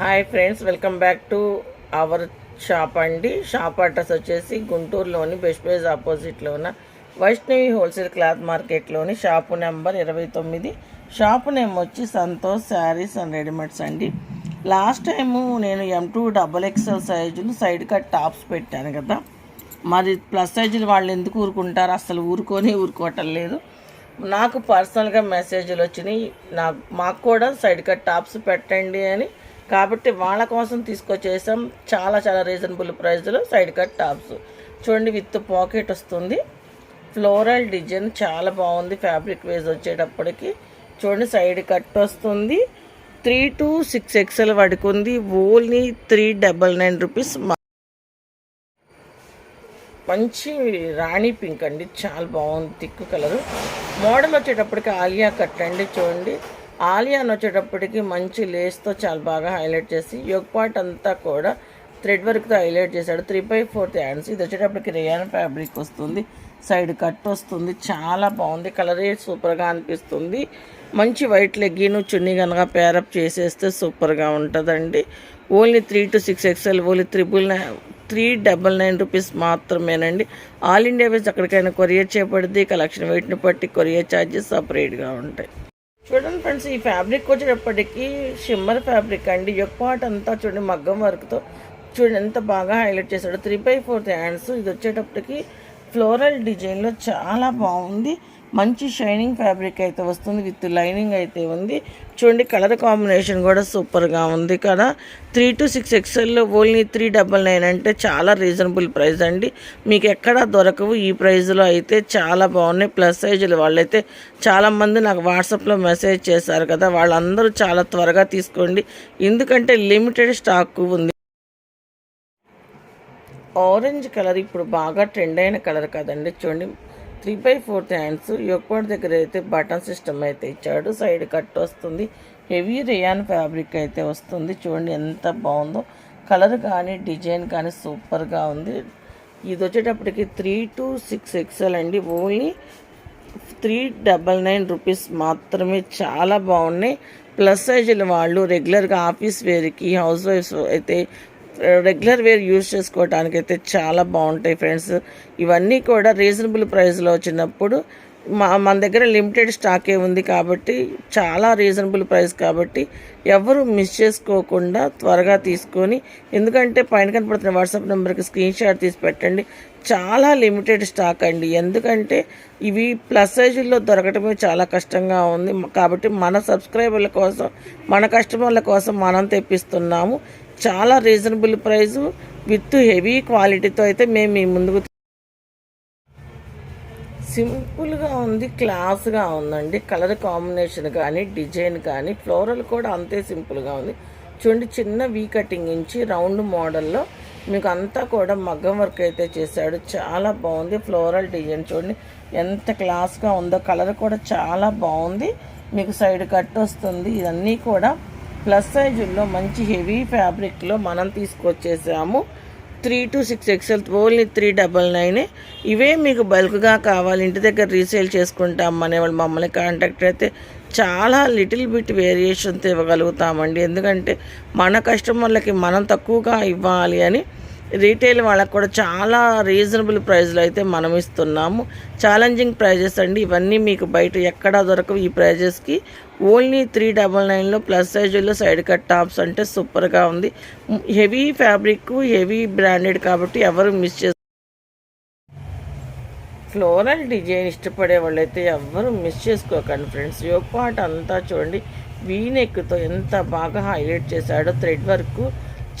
Hi friends welcome back to our shop అండి. Shop address వచ్చేసి గుంటూరులోని బెస్ట్ ప్లేస్ ఆపోజిట్లో ఉన్న వైష్ణవి హోల్సేల్ క్లాత్ మార్కెట్లోని షాపు నెంబర్ ఇరవై తొమ్మిది. షాపు నేమ్ వచ్చి సంతోష్ శారీస్ అండ్ రెడీమేడ్స్ అండి. లాస్ట్ టైము నేను ఎం టూ డబల్ ఎక్స్ఎల్ సైజులు సైడ్ కట్ టాప్స్ పెట్టాను కదా. మరి ప్లస్ సైజులు వాళ్ళు ఎందుకు ఊరుకుంటారు? అసలు ఊరుకొని ఊరుకోవటం లేదు. నాకు పర్సనల్గా మెసేజ్లు వచ్చినాయి. నాకు మాకు కూడా సైడ్ కట్ టాప్స్ పెట్టండి అని కాబట్టి వాళ్ళ కోసం తీసుకొచ్చేసాం చాలా చాలా రీజనబుల్ ప్రైస్లో సైడ్ కట్ టాప్స్ చూడండి విత్ పాకెట్ వస్తుంది. ఫ్లోరల్ డిజైన్ చాలా బాగుంది ఫ్యాబ్రిక్ వేజ్ వచ్చేటప్పటికి. చూడండి సైడ్ కట్ వస్తుంది. త్రీ టు సిక్స్ ఎక్స్ఎల్ పడుకుంది only three double nine rupees మంచి రాణి పింక్ అండి. చాలా బాగుంది థిక్ కలర్ మోడల్ వచ్చేటప్పటికి ఆలియా కట్ అండి చూడండి. ఆలియాన్ వచ్చేటప్పటికి మంచి లేస్తో చాలా బాగా హైలైట్ చేసి యోగ్ పార్ట్ అంతా కూడా థ్రెడ్ వర్క్తో హైలైట్ చేశాడు. త్రీ బై ఫోర్త్ హ్యాండ్స్ ఇది వచ్చేటప్పటికి రియాన్ ఫ్యాబ్రిక్ వస్తుంది. సైడ్ కట్ వస్తుంది. చాలా బాగుంది. కలర్ సూపర్గా అనిపిస్తుంది. మంచి వైట్ లెగ్గీను చున్నీ కనుక పేరప్ చేసేస్తే సూపర్గా ఉంటుందండి. Only three to six XL only triple nine three double nine rupees మాత్రమేనండి. ఆల్ ఇండియా వేస్ ఎక్కడికైనా కొరియర్ చేయబడింది కలెక్షన్ వెయిట్ని బట్టి కొరియర్ ఛార్జెస్ సపరేట్గా ఉంటాయి. చూడండి ఫ్రెండ్స్ ఈ ఫ్యాబ్రిక్ వచ్చేటప్పటికి షిమ్మర్ ఫ్యాబ్రిక్ అండి. యొక్క పార్ట్ అంతా చూడండి మగ్గం వర్క్తో. చూడండి ఎంత బాగా హైలైట్ చేశాడు. Three by fourth hands. ఇది వచ్చేటప్పటికి ఫ్లోరల్ డిజైన్లో చాలా బాగుంది. మంచి షైనింగ్ ఫ్యాబ్రిక్ అయితే వస్తుంది విత్ లైనింగ్ అయితే ఉంది. చూడండి కలర్ కాంబినేషన్ కూడా సూపర్గా ఉంది కదా. త్రీ టు సిక్స్ ఎక్స్ఎల్లో ఓన్లీ త్రీ డబల్ నైన్ అంటే చాలా రీజనబుల్ ప్రైస్ అండి. మీకు ఎక్కడా దొరకవు ఈ ప్రైస్లో అయితే చాలా బాగున్నాయి. ప్లస్ సైజులు వాళ్ళైతే చాలామంది నాకు వాట్సాప్లో మెసేజ్ చేశారు కదా వాళ్ళందరూ చాలా త్వరగా తీసుకోండి. ఎందుకంటే లిమిటెడ్ స్టాక్ ఉంది. ఆరెంజ్ కలర్ ఇప్పుడు బాగా ట్రెండ్ అయిన కలర్ కదండి. చూడండి త్రీ బై ఫోర్త్ హ్యాండ్స్ యొక్కటి దగ్గర అయితే బటన్ సిస్టమ్ అయితే ఇచ్చాడు. సైడ్ కట్ వస్తుంది. హెవీ రేయాన్ ఫ్యాబ్రిక్ అయితే వస్తుంది. చూడండి ఎంత బాగుందో. కలర్ కానీ డిజైన్ కానీ సూపర్గా ఉంది. ఇది వచ్చేటప్పటికి త్రీ టు సిక్స్ ఎక్స్ఎల్ అండి. Only three double nine rupees మాత్రమే. చాలా బాగున్నాయి. ప్లస్ సైజుల వాళ్ళు రెగ్యులర్గా ఆఫీస్ వేర్కి హౌస్ వైఫ్స్ అయితే రెగ్యులర్ వేర్ యూజ్ చేసుకోవటానికైతే అయితే చాలా బాగుంటాయి ఫ్రెండ్స్ ఇవన్నీ కూడా రీజనబుల్ ప్రైస్లో వచ్చినప్పుడు మా మన దగ్గర లిమిటెడ్ స్టాకే ఉంది కాబట్టి చాలా రీజనబుల్ ప్రైస్ కాబట్టి ఎవరు మిస్ చేసుకోకుండా త్వరగా తీసుకొని ఎందుకంటే పైన కనపడుతున్న వాట్సాప్ నెంబర్కి స్క్రీన్ షాట్ తీసి పెట్టండి. చాలా లిమిటెడ్ స్టాక్ అండి. ఎందుకంటే ఇవి ప్లస్ సైజుల్లో దొరకటమే చాలా కష్టంగా ఉంది. కాబట్టి మన సబ్స్క్రైబర్ల కోసం మన కస్టమర్ల కోసం మనం తెప్పిస్తున్నాము. చాలా రీజనబుల్ ప్రైస్ విత్ హెవీ క్వాలిటీతో అయితే మేము మీ ముందుకు సింపుల్గా ఉంది క్లాస్గా ఉందండి. కలర్ కాంబినేషన్ కానీ డిజైన్ కానీ ఫ్లోరల్ కూడా అంతే సింపుల్గా ఉంది. చూడండి చిన్న వీ కటింగ్ ఇచ్చి రౌండ్ మోడల్లో మీకు అంతా కూడా మగ్గం వర్క్ అయితే చేశాడు. చాలా బాగుంది ఫ్లోరల్ డిజైన్ చూడండి ఎంత క్లాస్గా ఉందో కలర్ కూడా చాలా బాగుంది. మీకు సైడ్ కట్ వస్తుంది. ఇవన్నీ కూడా ప్లస్ సైజుల్లో మంచి హెవీ ఫ్యాబ్రిక్లో మనం తీసుకొచ్చేసాము. Three to six XL only three double nine. ఇవే మీకు బల్క్గా కావాలి ఇంటి దగ్గర రీసేల్ చేసుకుంటాం అనేవాళ్ళు మమ్మల్ని కాంటాక్ట్ అయితే చాలా లిటిల్ బిట్ వేరియేషన్తో ఇవ్వగలుగుతామండి. ఎందుకంటే మన కస్టమర్లకి మనం తక్కువగా ఇవ్వాలి అని రీటైల్ వాళ్ళకు కూడా చాలా రీజనబుల్ ప్రైస్లో అయితే మనం ఇస్తున్నాము. ఛాలెంజింగ్ ప్రైజెస్ అండి. ఇవన్నీ మీకు బయట ఎక్కడా దొరకవు ఈ ప్రైజెస్కి. ఓన్లీ త్రీ డబల్ నైన్లో ప్లస్ సైజుల్లో సైడ్ కట్ టాప్స్ అంటే సూపర్గా ఉంది. హెవీ ఫ్యాబ్రిక్ హెవీ బ్రాండెడ్ కాబట్టి ఎవరు మిస్ చేస్తారు ఫ్లోరల్ డిజైన్ ఇష్టపడే వాళ్ళైతే ఎవరు మిస్ చేసుకోకండి ఫ్రెండ్స్. యోపాట్ పార్ట్ అంతా చూడండి. వీనెక్తో ఎంత బాగా హైలైట్ చేశాడో థ్రెడ్ వర్క్.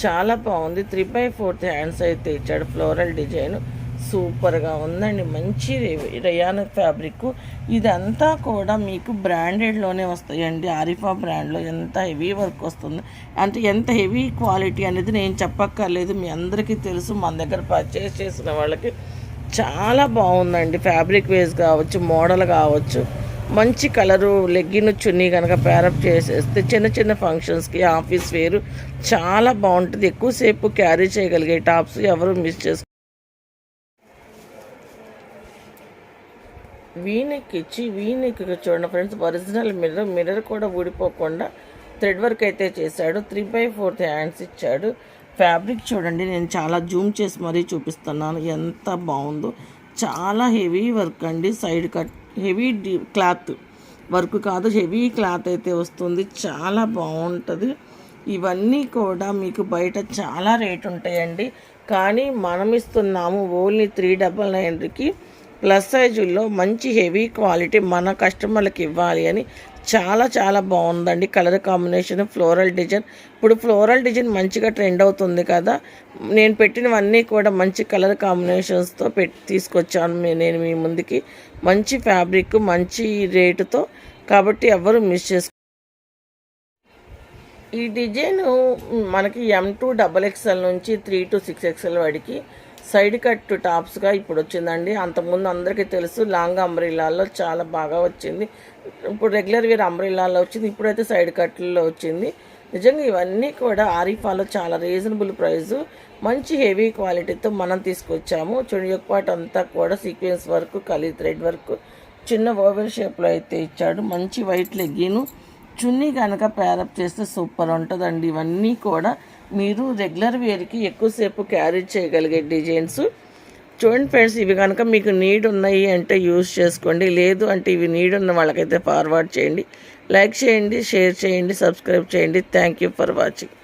చాలా బాగుంది. త్రీ బై ఫోర్త్ హ్యాండ్స్ అయితే ఇచ్చాడు. ఫ్లోరల్ డిజైన్ సూపర్గా ఉందండి. మంచి రయాన్ ఫ్యాబ్రిక్. ఇదంతా కూడా మీకు బ్రాండెడ్లోనే వస్తాయండి. ఆరిఫా బ్రాండ్లో ఎంత హెవీ వర్క్ వస్తుంది. అంటే ఎంత హెవీ క్వాలిటీ అనేది నేను చెప్పక్కర్లేదు. మీ అందరికీ తెలుసు. మన దగ్గర పర్చేస్ చేసిన వాళ్ళకి చాలా బాగుందండి. ఫ్యాబ్రిక్ వేస్ కావచ్చు మోడల్ కావచ్చు. మంచి కలరు లెగ్గిన్ చున్నీ కనుక ప్యారప్ చేసేస్తే చిన్న చిన్న ఫంక్షన్స్కి ఆఫీస్ వేరు చాలా బాగుంటుంది. ఎక్కువసేపు క్యారీ చేయగలిగే టాప్స్ ఎవరు మిస్ చేసు వీనెక్ ఇచ్చి వీనెక్ చూడండి ఫ్రెండ్స్ ఒరిజినల్ మిర్రర్ మిర్రర్ కూడా ఊడిపోకుండా థ్రెడ్ వర్క్ అయితే చేశాడు. త్రీ బై ఫోర్త్ హ్యాండ్స్ ఇచ్చాడు. ఫ్యాబ్రిక్ చూడండి నేను చాలా జూమ్ చేసి మరీ చూపిస్తున్నాను. ఎంత బాగుందో. చాలా హెవీ వర్క్ అండి. Side cut heavy cloth work కాదు హెవీ క్లాత్ అయితే వస్తుంది. చాలా బాగుంటుంది. ఇవన్నీ కూడా మీకు బయట చాలా రేట్ ఉంటాయండి. కానీ మనం ఇస్తున్నాము ఓన్లీ త్రీ డబల్ నైన్కి. ప్లస్ సైజుల్లో మంచి హెవీ క్వాలిటీ మన కస్టమర్లకు ఇవ్వాలి అని చాలా చాలా బాగుందండి. కలర్ కాంబినేషన్ ఫ్లోరల్ డిజైన్ ఇప్పుడు ఫ్లోరల్ డిజైన్ మంచిగా ట్రెండ్ అవుతుంది కదా. నేను పెట్టినవన్నీ కూడా మంచి కలర్ కాంబినేషన్స్తో పెట్టి తీసుకొచ్చాను నేను మీ ముందుకి. మంచి ఫ్యాబ్రిక్ మంచి రేటుతో కాబట్టి ఎవరు మిస్ చేసుకో ఈ డిజైన్ మనకి ఎం టూ డబల్ ఎక్స్ఎల్ నుంచి త్రీ టు సిక్స్ ఎక్స్ఎల్ వాడికి సైడ్ కట్ టాప్స్గా ఇప్పుడు వచ్చిందండి. అంతకుముందు అందరికీ తెలుసు లాంగ్ అంబ్రిల్లాలో చాలా బాగా వచ్చింది. ఇప్పుడు రెగ్యులర్ వేర్ అంబ్రిల్లాలో వచ్చింది ఇప్పుడైతే సైడ్ కట్లో వచ్చింది. నిజంగా ఇవన్నీ కూడా ఆరిఫాలో చాలా రీజనబుల్ ప్రైస్ మంచి హెవీ క్వాలిటీతో మనం తీసుకొచ్చాము. చుడి యొక్క అంతా కూడా సీక్వెన్స్ వర్క్ కలీ థ్రెడ్ వర్క్. చిన్న ఓవెల్ షేప్లో అయితే ఇచ్చాడు. మంచి వైట్ లెగ్గిను. చున్నీ కనుక ప్యారప్ చేస్తే సూపర్ ఉంటుందండి. ఇవన్నీ కూడా మీరు రెగ్యులర్ వేర్కి ఎక్కువసేపు క్యారీ చేయగలిగే డిజైన్స్ చూడండి ఫ్రెండ్స్ ఇవి కనుక మీకు నీడ్ ఉన్నాయి అంటే యూస్ చేసుకోండి. లేదు అంటే ఇవి నీడ్ ఉన్న వాళ్ళకైతే ఫార్వర్డ్ చేయండి. లైక్ చేయండి షేర్ చేయండి సబ్స్క్రైబ్ చేయండి. Thank you for watching